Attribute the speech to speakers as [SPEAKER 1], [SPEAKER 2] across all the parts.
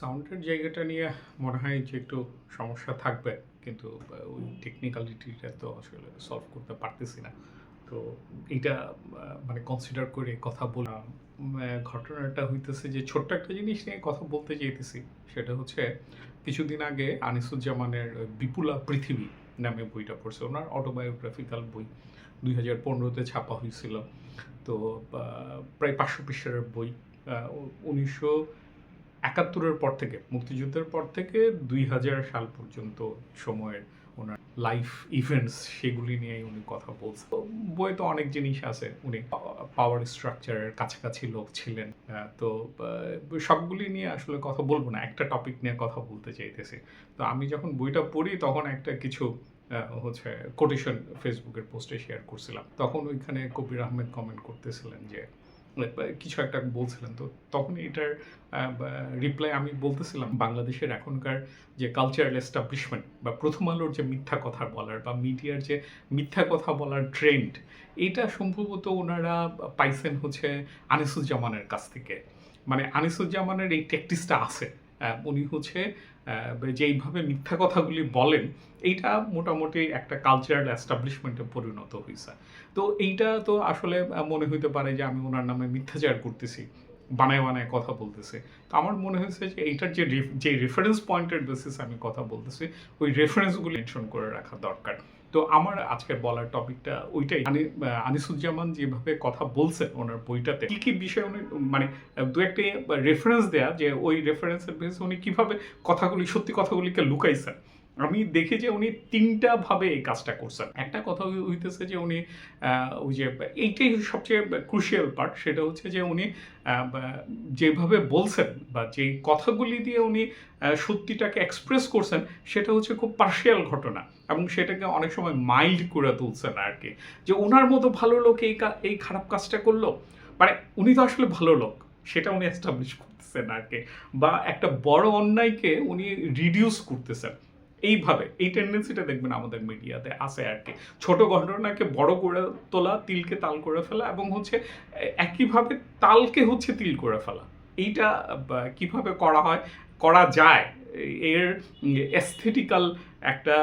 [SPEAKER 1] সাউন্ডের জায়গাটা নিয়ে মনে হয় যে একটু সমস্যা থাকবে কিন্তু ওই টেকনিক্যালিটিটা তো আসলে সলভ করতে পারতেছি না। তো এটা মানে কনসিডার করে কথা বলা ঘটনাটা হইতেছে যে ছোট্ট একটা জিনিস নিয়ে কথা বলতে চাইতেছি সেটা হচ্ছে কিছুদিন আগে আনিসুজ্জামানের বিপুলা পৃথিবী নামে বইটা পড়ছে। ওনার অটোবায়োগ্রাফিক্যাল বই দুই হাজার পনেরোতে ছাপা হয়েছিল। তো প্রায় পাঁচশো পৃষ্ঠার বই। উনিশশো একাত্তরের পর থেকে, মুক্তিযুদ্ধের পর থেকে দুই হাজার সাল পর্যন্ত সময়ের ওনার লাইফ ইভেন্টস সেগুলি নিয়ে উনি কথা বলছেন বইয়ে তো অনেক জিনিস আছে, উনি পাওয়ার স্ট্রাকচারের কাছাকাছি লোক ছিলেন। তো সবগুলি নিয়ে আসলে কথা বলব না, একটা টপিক নিয়ে কথা বলতে চাইতেছি। তো আমি যখন বইটা পড়ি, তখন একটা কিছু হচ্ছে কোটেশন ফেসবুকের পোস্টে শেয়ার করছিলাম। তখন ওইখানে কবির আহমেদ কমেন্ট করতেছিলেন যে কিছু একটা বলছিলেন তো, তখন এটার রিপ্লাই আমি বলতেছিলাম, বাংলাদেশের এখনকার যে কালচারাল এস্টাবলিশমেন্ট বা প্রথম আলোর যে মিথ্যা কথা বলার বা মিডিয়ার যে মিথ্যা কথা বলার ট্রেন্ড এটা সম্ভবত ওনারা পাইছেন হচ্ছে আনিসুজ্জামানের কাছ থেকে। মানে আনিসুজ্জামানের এই ট্যাকটিসটা আছে। উনি হচ্ছে যেইভাবে মিথ্যা কথাগুলি বলেন, এইটা মোটামুটি একটা কালচারাল এস্টাবলিশমেন্টে পরিণত হয়েছে তো এইটা তো আসলে মনে হইতে পারে যে আমি ওনার নামে মিথ্যাচার করতেছি, বানায় বানায় কথা বলতেছে। তো আমার মনে হয়েছে যে এইটার যে যে রেফারেন্স পয়েন্টের বেসিস আমি কথা বলতেছি, ওই রেফারেন্সগুলো মেনশন করে রাখা দরকার। তো আমার আজকের বলার টপিকটা ওইটাই। আনি আনিসুজ্জামান যেভাবে কথা বলছেন ওনার বইটাতে, কি কি বিষয় উনি মানে দু একটি রেফারেন্স দেয়া যে ওই রেফারেন্সের বেসে উনি কীভাবে কথাগুলি, সত্যি কথাগুলিকে লুকাইছেন। আমি দেখি যে উনি তিনটা ভাবে এই কাজটা করছেন। একটা কথা হইতেছে যে উনি ওই যে এইটাই সবচেয়ে ক্রুশিয়াল পার্ট সেটা হচ্ছে যে উনি যেভাবে বলছেন বা যে কথাগুলি দিয়ে উনি সত্যিটাকে এক্সপ্রেস করছেন, সেটা হচ্ছে খুব পার্শিয়াল ঘটনা এবং সেটাকে অনেক সময় মাইল্ড করে তুলছেন আর কি যে ওনার মতো ভালো লোক এই এই খারাপ কাজটা করল? মানে উনি তো আসলে ভালো লোক, সেটা উনি এস্টাবলিশ করতেছেন আর কি বা একটা বড় অন্যায়কে উনি রিডিউস করতেছেন। এইভাবে, এই টেন্ডেন্সিটা দেখবেন আমাদের মিডিয়াতে আছে আর কি। ছোট ঘটনাকে বড় করে তোলা, তিলকে তাল করে ফেলা এবং হচ্ছে একইভাবে তালকে হচ্ছে তিল করে ফেলা। এইটা কীভাবে করা হয়, করা যায় এর এস্থেটিক্যাল একটা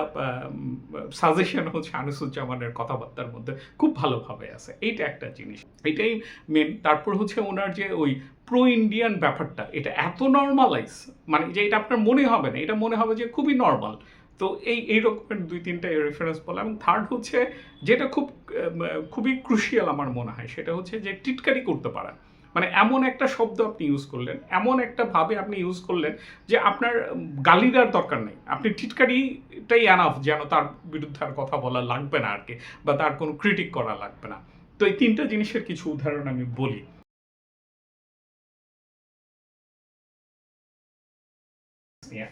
[SPEAKER 1] সাজেশন হচ্ছে আনিসুজ্জামানের কথাবার্তার মধ্যে। খুব ভালোভাবে আছে। এইটা একটা জিনিস। এটাই মেন তারপর হচ্ছে ওনার যে ওই প্রো ইন্ডিয়ান ব্যাপারটা, এটা এত নর্মালাইজ মানে যে এটা আপনার মনে হবে না, এটা মনে হবে যে খুবই নর্মাল তো এই এই রকমের দুই তিনটা রেফারেন্স বলা এবং থার্ড হচ্ছে, যেটা খুব খুবই ক্রুশিয়াল আমার মনে হয়, সেটা হচ্ছে যে টিটকারি করতে পারা। মানে এমন একটা শব্দ আপনি ইউজ করলেন, এমন একটা ভাবে আপনি ইউজ করলেন যে আপনার গালি দেওয়ার দরকার নেই। আপনি টিটকারিটাই অ্যানাফ যেন তার বিরুদ্ধে আর কথা বলা লাগবে না আর কি বা তার কোনো ক্রিটিক করা লাগবে না। তো এই তিনটা জিনিসের কিছু উদাহরণ আমি বলি।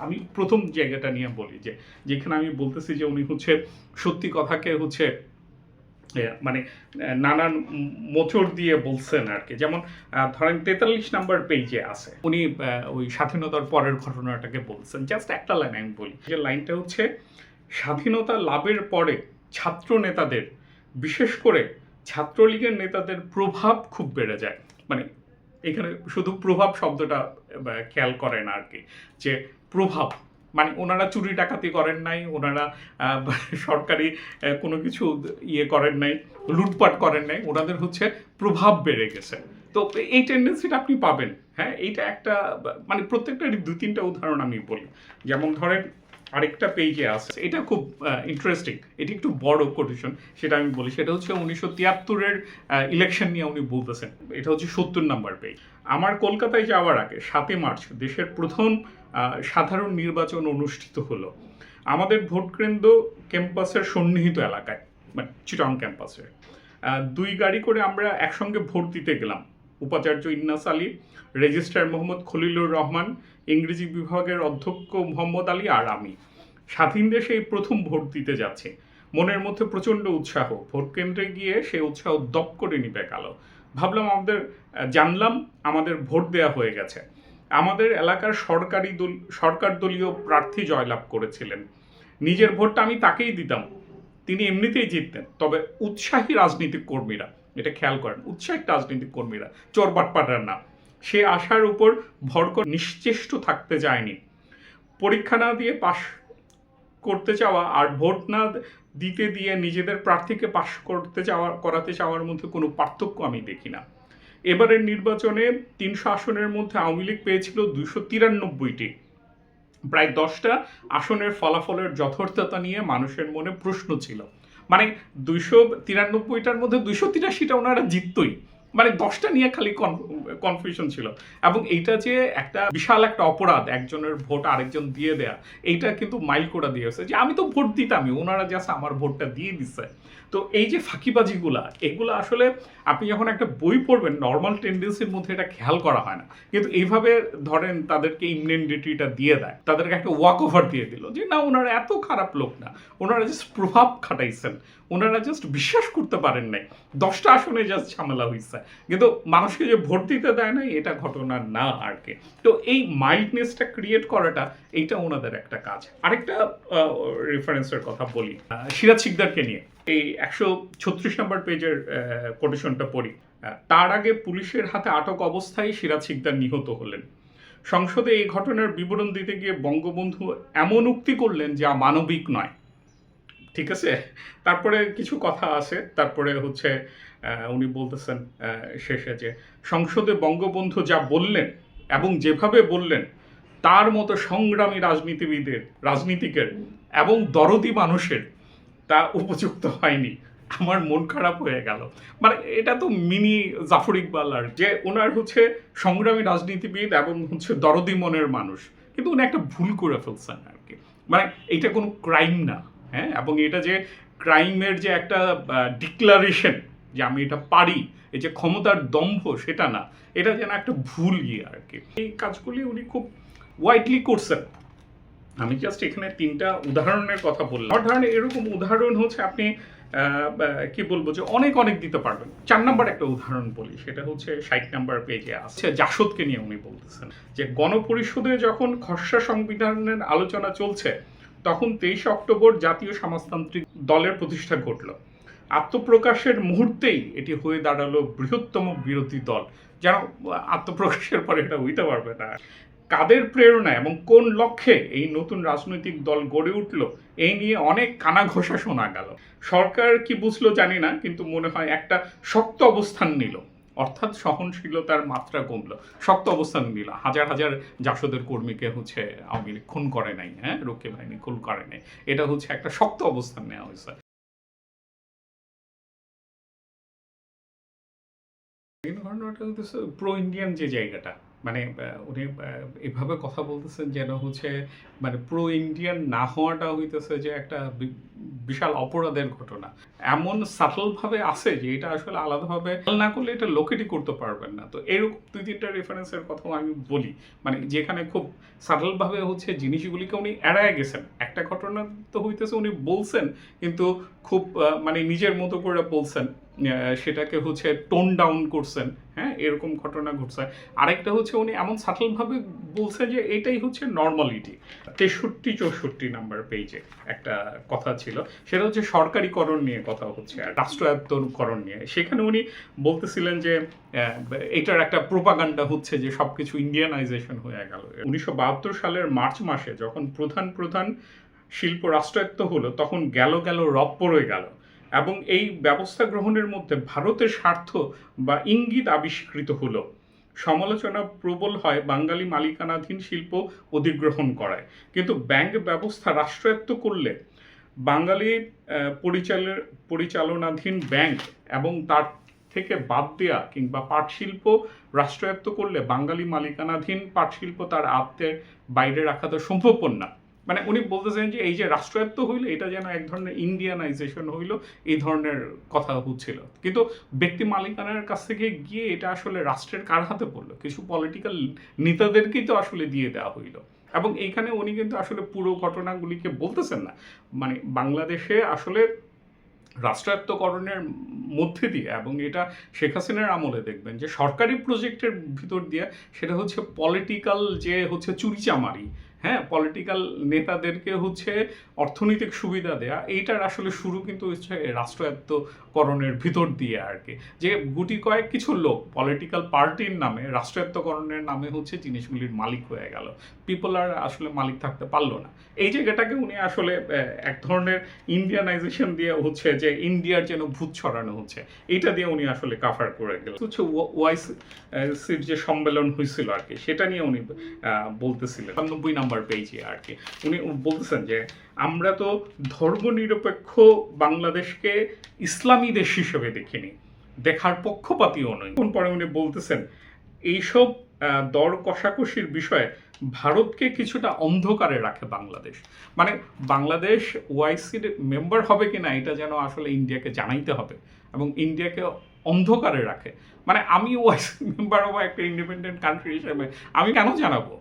[SPEAKER 1] আমি প্রথম জায়গাটা নিয়ে বলি যে, যেখানে আমি বলতেছি যে উনি হচ্ছে সত্যি কথাকে হচ্ছে মানে নানান মোচড় দিয়ে বলছেন আর কি যেমন ধরেন তেতাল্লিশ নাম্বার পেজে আছে। উনি ওই স্বাধীনতার পরের ঘটনাটাকে বলছেন। জাস্ট একটা লাইন আমি বলি। যে লাইনটা হচ্ছে, স্বাধীনতা লাভের পরে ছাত্র নেতাদের, বিশেষ করে ছাত্রলীগের নেতাদের প্রভাব খুব বেড়ে যায়। মানে এখানে শুধু প্রভাব শব্দটা খেয়াল করেন আর কি যে প্রভাব মানে ওনারা চুরি ডাকাতি করেন নাই, ওনারা সরকারি কোনো কিছু ইয়ে করেন নাই, লুটপাট করেন নাই, ওনাদের হচ্ছে প্রভাব বেড়ে গেছে। তো এই টেন্ডেন্সিটা আপনি পাবেন হ্যাঁ? এইটা একটা মানে প্রত্যেকটা দু তিনটা উদাহরণ আমি বলি। যেমন ধরেন আরেকটা পেজে আছে। এটা খুব ইন্টারেস্টিং এটি একটু বড় কোটেশন সেটা আমি বলি। সেটা হচ্ছে উনিশশো তিয়াত্তরের ইলেকশন নিয়ে উনি বলতেছেন। এটা হচ্ছে সত্তর নাম্বার পেজ আমার কলকাতায় যাওয়ার আগে সাতই মার্চ দেশের প্রথম সাধারণ নির্বাচন অনুষ্ঠিত হলো। আমাদের ভোট কেন্দ্র ক্যাম্পাসের সন্নিহিত এলাকায় মানে চিটং ক্যাম্পাসে। দুই গাড়ি করে আমরা একসঙ্গে ভোট দিতে গেলাম। উপাচার্য ইন্নাস আলী, রেজিস্ট্রার মোহাম্মদ খলিলুর রহমান, ইংরেজি বিভাগের অধ্যক্ষ মোহাম্মদ আলী আর আমি। স্বাধীন দেশে এই প্রথম ভোট দিতে যাচ্ছে। মনের মধ্যে প্রচণ্ড উৎসাহ। ভোট কেন্দ্রে গিয়ে সে উৎসাহ দপ করে নিবে কালো। ভাবলাম আমাদের জানলাম আমাদের ভোট দেয়া হয়ে গেছে। আমাদের এলাকার সরকারি দল, সরকার দলীয় প্রার্থী জয়লাভ করেছিলেন। নিজের ভোটটা আমি তাকেই দিতাম। তিনি এমনিতেই জিততেন। তবে উৎসাহী রাজনীতিক কর্মীরা এটা খেয়াল করেন উৎসাহী রাজনৈতিক কর্মীরা, চোর বাটপাটার না। সে আশার উপর ভর করে নিশ্চেষ্ট থাকতে চায়নি পরীক্ষা না দিয়ে পাশ করতে চাওয়া আর ভোট না দিতে দিয়ে নিজেদের প্রার্থীকে পাশ করতে চাওয়া, করাতে চাওয়ার মধ্যে কোনো পার্থক্য আমি দেখি না। এবারের নির্বাচনে তিনশো আসনের মধ্যে আওয়ামী লীগ পেয়েছিল দুশো তিরানব্বইটি। প্রায় দশটা আসনের ফলাফলের যথার্থতা নিয়ে মানুষের মনে প্রশ্ন ছিল। মানে দুইশো তিরানব্বইটার মধ্যে দুইশো তিরাশিটা ওনারা জিততই। মানে দশটা নিয়ে খালি কনফিউশন ছিল। এবং এইটা যে একটা বিশাল একটা অপরাধ, একজনের ভোট আরেকজন দিয়ে দেয়া, এইটা কিন্তু মাইল করে দিয়েছে যে আমি তো ভোট দিতামই, ওনারা জাস্ট আমার ভোটটা দিয়ে দিচ্ছে তো এই যে ফাঁকিবাজিগুলা, এগুলো আসলে আপনি যখন একটা বই পড়বেন নর্মাল টেন্ডেন্সির মধ্যে এটা খেয়াল করা হয় না। কিন্তু এইভাবে ধরেন তাদেরকে ইমিউনিটিটা দিয়ে দেয়, তাদেরকে একটা ওয়াক ওভার দিয়ে দিল যে না, ওনারা এত খারাপ লোক না, ওনারা জাস্ট প্রভাব খাটাইছেন। ওনারা জাস্ট বিশ্বাস করতে পারেন নাই। দশটা আসনে জাস্ট ঝামেলা হয়েছে কিন্তু মানুষকে যে ভোট দিতে দেয় না এটা ঘটনা না আর কি। তো এই মাইল্ডনেসটা ক্রিয়েট করাটা, এইটা ওনাদের একটা কাজ। আরেকটা রেফারেন্সের কথা বলি। সিরাজ শিকদারকে নিয়ে। এই একশো ছত্রিশ নম্বর পেজের কোটেশনটা পড়ি। তার আগে পুলিশের হাতে আটক অবস্থায় সিরাজ সিকদার নিহত হলেন। সংসদে এই ঘটনার বিবরণ দিতে গিয়ে বঙ্গবন্ধু এমন উক্তি করলেন যা মানবিক নয়। ঠিক আছে? তারপরে কিছু কথা আছে। তারপরে হচ্ছে উনি বলতেছেন শেষে যে, সংসদে বঙ্গবন্ধু যা বললেন এবং যেভাবে বললেন, তার মতো সংগ্রামী রাজনীতিবিদের, রাজনীতিকের এবং দরদি মানুষের তা উপযুক্ত হয়নি। আমার মন খারাপ হয়ে গেল। মানে এটা তো মিনি জাফর ইকবাল আর, যে ওনার হচ্ছে সংগ্রামী রাজনীতিবিদ এবং হচ্ছে দরদি মনের মানুষ। কিন্তু উনি একটা ভুল করে ফেলছেন আর কি। মানে এটা কোনো ক্রাইম না। হ্যাঁ এবং এটা যে ক্রাইমের যে একটা ডিক্লারেশন যে আমি এটা পারি, এই যে ক্ষমতার দম্ভ সেটা না, এটা যেন একটা ভুল ইয়ে আর কি। এই কাজগুলি উনি খুব ওয়াইডলি করছেন। আমি জাস্ট এখানে তিনটা উদাহরণের কথা বললাম। আমার ধারণা এরকম উদাহরণ হচ্ছে আপনি কি বলব যে অনেক অনেক দিতে পারবেন। চার নাম্বার একটা উদাহরণ বলি, সেটা হচ্ছে ষাট নাম্বার পেজে আছে জাসদকে নিয়ে উনি বলতেছেন, যে গণপরিষদে যখন খসড়া সংবিধানের আলোচনা চলছে তখন তেইশে অক্টোবর জাতীয় সমাজতান্ত্রিক দলের প্রতিষ্ঠা ঘটল। আত্মপ্রকাশের মুহূর্তেই এটি হয়ে দাঁড়াল বৃহত্তম বিরোধী দল। যেন আত্মপ্রকাশের পরে এটা হইতে পারবে না। কাদের প্রেরণা এবং কোন লক্ষ্যে এই নতুন রাজনৈতিক দল গড়ে উঠল, এই নিয়ে অনেক কানা ঘষা শোনা গেল। সরকার কি বুঝলো জানি না, কিন্তু মনে হয় একটা শক্ত অবস্থান নিল। অর্থাৎ সহনশীলতার মাত্রা কমলো। শক্ত অবস্থান নিল। হাজার হাজার জাসদের কর্মীকে হচ্ছে আওয়ামী লীগ খুন করে নাই হ্যাঁ? রক্ষে বাহিনী খুন করে নাই। এটা হচ্ছে একটা শক্ত অবস্থান নেওয়া হয়েছে। প্রো ইন্ডিয়ান যে জায়গাটা মানে উনি এভাবে কথা বলতেছেন যেন হচ্ছে মানে প্রো ইন্ডিয়ান না হওয়াটা হইতেছে যে একটা বিশাল অপরাধের ঘটনা। এমন সাটল ভাবে আছে যে এটা আসলে আলাদাভাবে, না করলে এটা লোকেটই করতে পারবেন না। তো এরকম দুই, তিনটা রেফারেন্সের কথাও আমি বলি। মানে যেখানে খুব সাটল ভাবে হচ্ছে জিনিসগুলিকে উনি এড়ায় গেছেন। একটা ঘটনা তো হইতেছে উনি বলছেন, কিন্তু খুব মানে নিজের মতো করে বলছেন। সেটাকে হচ্ছে টোন ডাউন করছেন। হ্যাঁ এরকম ঘটনা ঘটছে। আরেকটা হচ্ছে উনি এমন সাটলভাবে বলছে যে এটাই হচ্ছে নর্মালিটি তেষট্টি চৌষট্টি নাম্বার পেজে একটা কথা ছিল। সেটা হচ্ছে সরকারিকরণ নিয়ে কথা হচ্ছে রাষ্ট্রায়ত্তকরণ নিয়ে। সেখানে উনি বলতেছিলেন যে এটার একটা প্রোপাগান্ডা হচ্ছে যে সবকিছু ইন্ডিয়ানাইজেশন হয়ে গেল। উনিশশো বাহাত্তর সালের মার্চ মাসে যখন প্রধান প্রধান শিল্প রাষ্ট্রায়ত্ত হলো, তখন গেল গেল রব পড়ে গেল। এবং এই ব্যবস্থা গ্রহণের মধ্যে ভারতের স্বার্থ বা ইঙ্গিত আবিষ্কৃত হলো। সমালোচনা প্রবল হয় বাঙালি মালিকানাধীন শিল্প অধিগ্রহণ করায়। কিন্তু ব্যাংক ব্যবস্থা রাষ্ট্রায়ত্ত করলে বাঙালি আহ, পরিচাল- পরিচালনাধীন ব্যাংক এবং তার থেকে বাদ দেয়া কিংবা পাট শিল্প রাষ্ট্রায়ত্ত করলে বাঙালি মালিকানাধীন পাট শিল্প তার আত্মের বাইরে রাখা তো সম্ভবপর না। মানে উনি বলতেছেন যে এই যে রাষ্ট্রায়ত্ত হইল, এটা যেন এক ধরনের ইন্ডিয়ানাইজেশন হইল, এই ধরনের কথা হচ্ছিল। কিন্তু ব্যক্তি মালিকানার কাছ থেকে গিয়ে এটা আসলে রাষ্ট্রের কার হাতে পড়ল? কিছু পলিটিক্যাল নেতাদেরকেই তো আসলে দিয়ে দেওয়া হইল। এবং এইখানে উনি কিন্তু আসলে পুরো ঘটনাগুলিকে বলতেছেন না। মানে বাংলাদেশে আসলে রাষ্ট্রায়ত্তকরণের মধ্যে দিয়ে এবং এটা শেখ হাসিনার আমলে দেখবেন যে সরকারি প্রজেক্টের ভিতর দিয়ে সেটা হচ্ছে পলিটিক্যাল যে হচ্ছে চুরিচামারি হ্যাঁ পলিটিক্যাল নেতাদেরকে হচ্ছে অর্থনৈতিক সুবিধা দেয়া, এইটার আসলে শুরু কিন্তু হচ্ছে রাষ্ট্রায়ত্তকরণের ভিতর দিয়ে আর কি। যে গুটি কয়েক কিছু লোক পলিটিক্যাল পার্টির নামে, রাষ্ট্রায়ত্তকরণের নামে হচ্ছে জিনিসগুলির মালিক হয়ে গেল। পিপল আর আসলে মালিক থাকতে পারল না। এই জায়গাটাকে উনি আসলে এক ধরনের ইন্ডিয়ানাইজেশন দিয়ে হচ্ছে যে ইন্ডিয়ার যেন ভূত ছড়ানো হচ্ছে, এইটা দিয়ে উনি আসলে কাভার করে গেল। হচ্ছে ওয়াইসির যে সম্মেলন হয়েছিল আর কি, সেটা নিয়ে উনি বলতেছিলেন। নব্বই নাম্বার পেজে আর কি। উনি বলতেছেন যে, আমরা তো ধর্মনিরপেক্ষ বাংলাদেশকে ইসলামী দেশ হিসেবে দেখিনি। দেখার পক্ষপাতীও নয় কোন পরে উনি বলতেছেন, এইসব দর কষাকষির বিষয়ে ভারতকে কিছুটা অন্ধকারে রাখে বাংলাদেশ। মানে বাংলাদেশ ওয়াইসির মেম্বার হবে কিনা, এটা যেন আসলে ইন্ডিয়াকে জানাইতে হবে এবং ইন্ডিয়াকে অন্ধকারে রাখে। মানে আমি ওয়াইসি মেম্বার হব একটা ইন্ডিপেন্ডেন্ট কান্ট্রি হিসেবে, আমি কেন জানাব?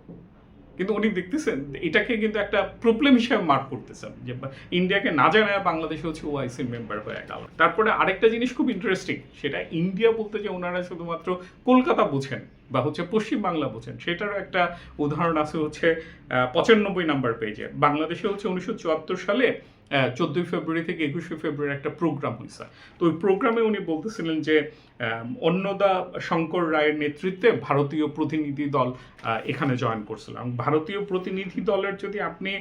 [SPEAKER 1] কিন্তু উনি দেখতেছেন, এটাকে কিন্তু একটা প্রবলেম হিসেবে মার্ক করতেছেন, যে ইন্ডিয়াকে না জানায় বাংলাদেশ হচ্ছে ওআইসির মেম্বার হয়ে গেল। তারপরে আরেকটা জিনিস খুব ইন্টারেস্টিং সেটা ইন্ডিয়া বলতে যে ওনারা শুধুমাত্র কলকাতা বোঝেন বা হচ্ছে পশ্চিম বাংলা বোঝেন সেটারও একটা উদাহরণ আছে হচ্ছে পঁচানব্বই নাম্বার পেজে বাংলাদেশে হচ্ছে উনিশশো চুয়াত্তর সালে চোদ্দোই ফেব্রুয়ারি থেকে একুশে ফেব্রুয়ারি একটা প্রোগ্রাম হয়েছে। তো ওই প্রোগ্রামে উনি বলতেছিলেন যে অন্নদা শঙ্কর রায়ের নেতৃত্বে ভারতীয় প্রতিনিধি দল এখানে জয়েন করছিল। এবং ভারতীয় প্রতিনিধি দলের যদি আপনি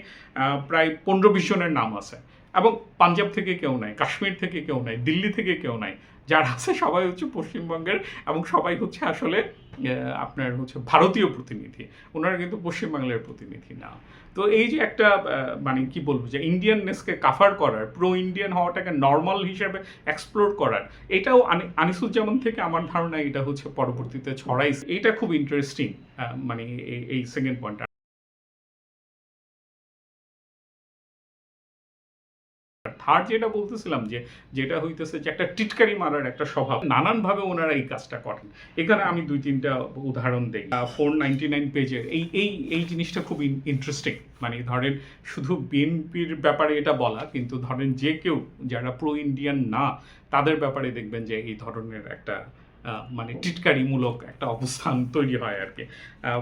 [SPEAKER 1] প্রায় পনেরো বিশ জনের নাম আছে, এবং পাঞ্জাব থেকে কেউ নাই, কাশ্মীর থেকে কেউ নাই, দিল্লি থেকে কেউ নাই যারা আছে, সবাই হচ্ছে পশ্চিমবঙ্গের এবং সবাই হচ্ছে আসলে আপনার হচ্ছে ভারতীয় প্রতিনিধি। ওনারা কিন্তু পশ্চিমবাংলার প্রতিনিধি না। তো এই যে একটা মানে কি বলব যে ইন্ডিয়াননেসকে কাফার করার প্রো ইন্ডিয়ান হওয়াটাকে নর্মাল হিসেবে এক্সপ্লোর করার, এটাও আনি- আনিসুজ্জামান থেকে আমার ধারণা এটা হচ্ছে পরবর্তীতে ছড়াইছে। এটা খুব ইন্টারেস্টিং মানে এই সেকেন্ড পয়েন্টটা থার্ড যেটা বলতেছিলাম যে, যেটা হইতেছে যে একটা টিটকারি মারার একটা স্বভাব, নানানভাবে ওনারা এই কাজটা করেন। এখানে আমি দুই তিনটা উদাহরণ দিই। ফোর নাইনটি নাইন পেজের এই এই এই জিনিসটা খুব ইন্টারেস্টিং মানে ধরেন, শুধু বিএনপির ব্যাপারে এটা বলা, কিন্তু ধরেন যে কেউ, যারা প্রো ইন্ডিয়ান না, তাদের ব্যাপারে দেখবেন যে এই ধরনের একটা মানে টিটকারিমূলক একটা অবস্থান তৈরি হয় আর কি।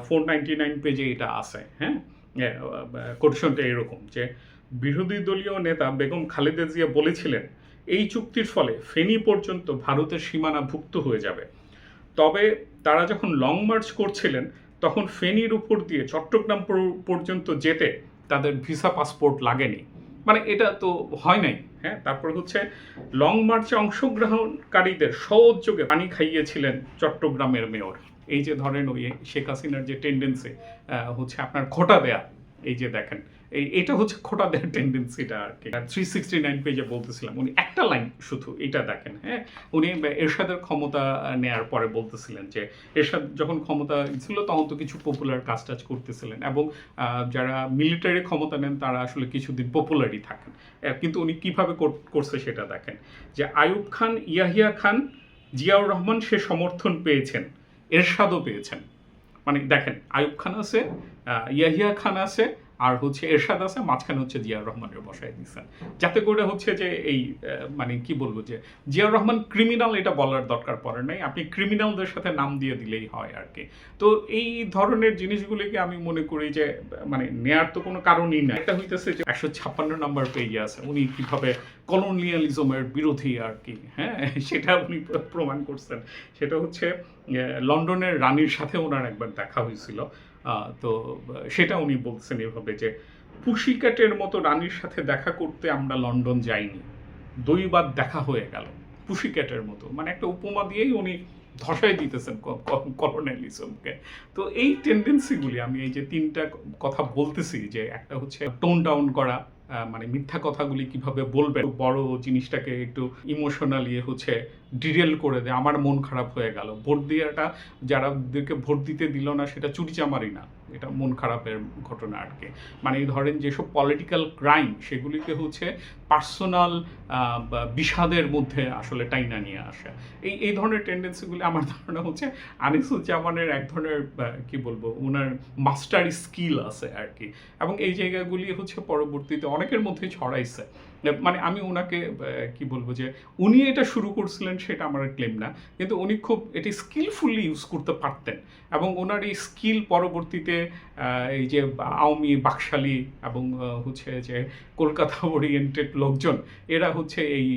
[SPEAKER 1] ফোর নাইনটি নাইন পেজে এটা আছে হ্যাঁ? কোটেশনটা এরকম যে বিরোধী দলীয় নেতা বেগম খালেদা জিয়া বলেছিলেন, এই চুক্তির ফলে ফেনী পর্যন্ত ভারতের সীমানা ভুক্ত হয়ে যাবে। তবে তারা যখন লং মার্চ করছিলেন, তখন ফেনীর উপর দিয়ে চট্টগ্রাম পর্যন্ত যেতে তাদের ভিসা পাসপোর্ট লাগেনি। মানে এটা তো হয় নাই হ্যাঁ? তারপর হচ্ছে লং মার্চে অংশগ্রহণকারীদের সহযোগে পানি খাইয়েছিলেন চট্টগ্রামের মেয়র। এই যে ধরেন ওই শেখ হাসিনার যে টেন্ডেন্সি হচ্ছে আপনার খোটা দেয়া, এই যে দেখেন এটা হচ্ছে খোটা দেওয়ার টেন্ডেন্সিটা আর কি। থ্রি সিক্সটি নাইন পেজে বলতেছিলাম, উনি একটা লাইন শুধু, এটা দেখেন হ্যাঁ? উনি এরশাদের ক্ষমতা নেয়ার পরে বলতেছিলেন যে, এরশাদ যখন ক্ষমতা ছিল তখন তো কিছু পপুলার কাজ টাজ করতেছিলেন এবং যারা মিলিটারি ক্ষমতা নেন তারা আসলে কিছুদিন পপুলারই থাকেন। কিন্তু উনি কীভাবে করছে সেটা দেখেন। যে আয়ুব খান, ইয়াহিয়া খান, জিয়াউর রহমান সে সমর্থন পেয়েছেন, এরশাদও পেয়েছেন। মানে দেখেন, আয়ুব খান আছে ইয়াহিয়া খান আছে আর হচ্ছে এরশাদ আছে, মাঝখানে হচ্ছে জিয়াউর রহমানের বসায় দিচ্ছেন যাতে করে হচ্ছে যে এই মানে কি বলব যে, জিয়াউর রহমান ক্রিমিনাল এটা বলার দরকার পড়ে নাই। আপনি ক্রিমিনালদের সাথে নাম দিয়ে দিলেই হয় আর কি। তো এই ধরনের জিনিসগুলিকে আমি মনে করি যে মানে নেয়ার তো কোনো কারণই না এটা হইতেছে যে, একশো ছাপ্পান্ন নাম্বার পেজে আছে, উনি কীভাবে কলোনিয়ালিজমের বিরোধী আর কি হ্যাঁ? সেটা উনি প্রমাণ করছেন। সেটা হচ্ছে লন্ডনের রানীর সাথে ওনার একবার দেখা হয়েছিল। তো, সেটা উনি বলছেন এভাবে যে পুশিক্যাটের মতো রানীর সাথে দেখা করতে আমরা লন্ডন যাইনি। দৈবাত দেখা হয়ে গেল পুশিক্যাটের মতো। মানে একটা উপমা দিয়েই উনি ধসাই দিতেছেন কলোনিয়ালিজমকে তো এই টেন্ডেন্সিগুলি আমি এই যে তিনটা কথা বলতেছি যে, একটা হচ্ছে টোন ডাউন করা মানে মিথ্যা কথাগুলি কীভাবে বলবেন, বড় জিনিসটাকে একটু ইমোশনালি হচ্ছে ডিরেল করে দেয় আমার মন খারাপ হয়ে গেল। ভোট দেওয়াটা যারাদেরকে ভোট দিতে দিল না, সেটা চুরিচামারি না। এটা মন খারাপের ঘটনা আর কি। মানে ধরেন যেসব পলিটিক্যাল ক্রাইম সেগুলিকে হচ্ছে পার্সোনাল বিষাদের মধ্যে আসলে টাইনা নিয়ে আসে। এই এই ধরনের টেন্ডেন্সিগুলি আমার ধারণা হচ্ছে আনিসুজ্জামানের এক ধরনের কি বলব ওনার মাস্টার স্কিল আছে আর কি। এবং এই জায়গাগুলি হচ্ছে পরবর্তীতে অনেকের মধ্যে ছড়াইছে। মানে আমি ওনাকে কি বলব যে, উনি এটা শুরু করছিলেন সেটা আমার ক্লেম না। কিন্তু উনি খুব এটি স্কিলফুলি ইউজ করতে পারতেন এবং ওনার এই স্কিল পরবর্তীতে এই যে আওয়ামী বাকশালী এবং হচ্ছে যে কলকাতা ওরিয়েন্টেড লোকজন, এরা হচ্ছে এই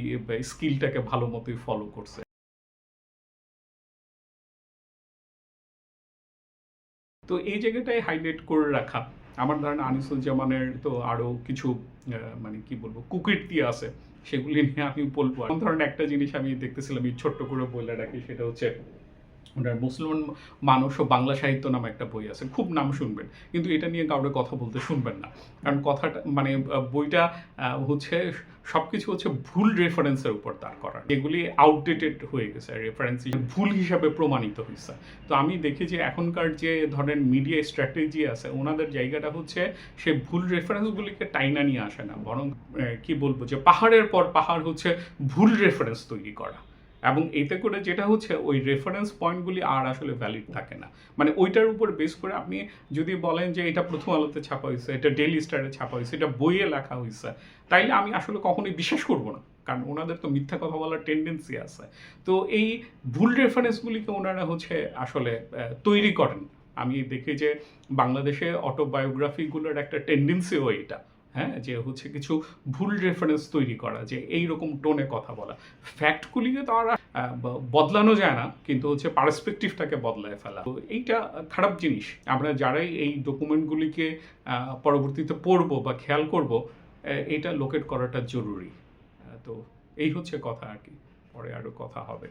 [SPEAKER 1] স্কিলটাকে ভালো মতোই ফলো করছে। তো এই জায়গাটাই হাইলাইট করে রাখা আমার ধারণা আনিসুজ্জামানের তো আরও কিছু মানে কি বলব, কুকীর্তি আছে, সেগুলি নিয়ে আমি বলব। ধরনের একটা জিনিস আমি দেখতেছিলাম, এই ছোট্ট করে বলে রাখি, সেটা হচ্ছে ওনার মুসলমান মানুষ ও বাংলা সাহিত্য নামে একটা বই আছে, খুব নাম শুনবেন। কিন্তু এটা নিয়ে কাউকে কথা বলতে শুনবেন না। কারণ কথাটা মানে বইটা হচ্ছে সব কিছু হচ্ছে ভুল রেফারেন্সের উপর দাঁড় করা। এগুলি আউটডেটেড হয়ে গেছে রেফারেন্স ভুল হিসাবে প্রমাণিত হয়েছে। তো আমি দেখি যে এখনকার যে ধরেন মিডিয়া স্ট্র্যাটেজি আছে, ওনাদের জায়গাটা হচ্ছে, সে ভুল রেফারেন্সগুলিকে টাইনা নিয়ে আসে না। বরং কি বলব যে, পাহাড়ের পর পাহাড় হচ্ছে ভুল রেফারেন্স তৈরি করা। এবং এতে করে যেটা হচ্ছে, ওই রেফারেন্স পয়েন্টগুলি আর আসলে ভ্যালিড থাকে না। মানে ওইটার উপর বেস করে আপনি যদি বলেন যে এটা প্রথম আলোতে ছাপা হয়েছে, এটা ডেলি স্টারে ছাপা হয়েছে, এটা বইয়ে লেখা হয়েছে, তাইলে আমি আসলে কখনোই বিশ্বাস করব না। কারণ ওনাদের তো মিথ্যা কথা বলার টেন্ডেন্সি আছে। তো এই ভুল রেফারেন্সগুলিকে ওনারা হচ্ছে আসলে তৈরি করেন। আমি দেখি যে বাংলাদেশে অটোবায়োগ্রাফিগুলোর একটা টেন্ডেন্সিও এটা হ্যাঁ যে হচ্ছে কিছু ভুল রেফারেন্স তৈরি করা, যে এই রকম টোনে কথা বলা। ফ্যাক্টগুলিকে তো আর বদলানো যায় না, কিন্তু হচ্ছে পার্সপেক্টিভটাকে বদলায় ফেলা। তো এইটা খারাপ জিনিস। আমরা যারাই এই ডকুমেন্টগুলিকে পরবর্তীতে পড়ব বা খেয়াল করব এটা লোকেট করাটা জরুরি। তো এই হচ্ছে কথা আর কি। পরে আরও কথা হবে।